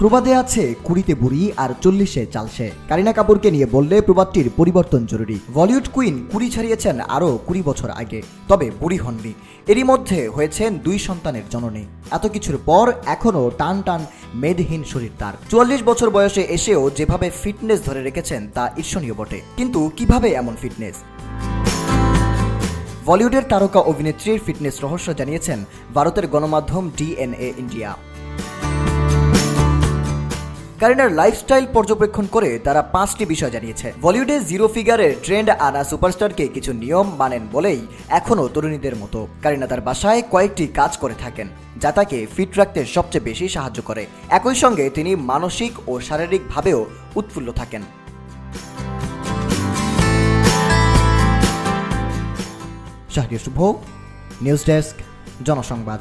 প্রবাদে আছে কুড়িতে বুড়ি আর চল্লিশে চালসে। কারিনা কাপুরকে নিয়ে বললে প্রবাদটির পরিবর্তন জরুরি। বলিউড কুইন কুড়ি ছাড়িয়েছেন আরও কুড়ি বছর আগে, তবে বুড়ি হননি। এরই মধ্যে হয়েছেন দুই সন্তানের জননী। এত কিছুর পর এখনও টান টান মেদহীন শরীর তার। চুয়াল্লিশ বছর বয়সে এসেও যেভাবে ফিটনেস ধরে রেখেছেন তা ঈর্ষণীয় বটে। কিন্তু কীভাবে এমন ফিটনেস? বলিউডের তারকা অভিনেত্রীর ফিটনেস রহস্য জানিয়েছেন ভারতের গণমাধ্যম ডিএনএ ইন্ডিয়া। কারিনার লাইফস্টাইল পর্যবেক্ষণ করে তারা পাঁচটি বিষয় জানিয়েছে। বলিউডে জিরো ফিগারের ট্রেন্ড আনা সুপারস্টারকে কিছু নিয়ম মানেন বলেই এখনও তরুণীদের মতো। কারিনা তার বাসায় কয়েকটি কাজ করে থাকেন, যা তাকে ফিট রাখতে সবচেয়ে বেশি সাহায্য করে। একই সঙ্গে তিনি মানসিক ও শারীরিকভাবেও উৎফুল্ল থাকেন। Shahriar Shuvo, news desk, Janasangbad.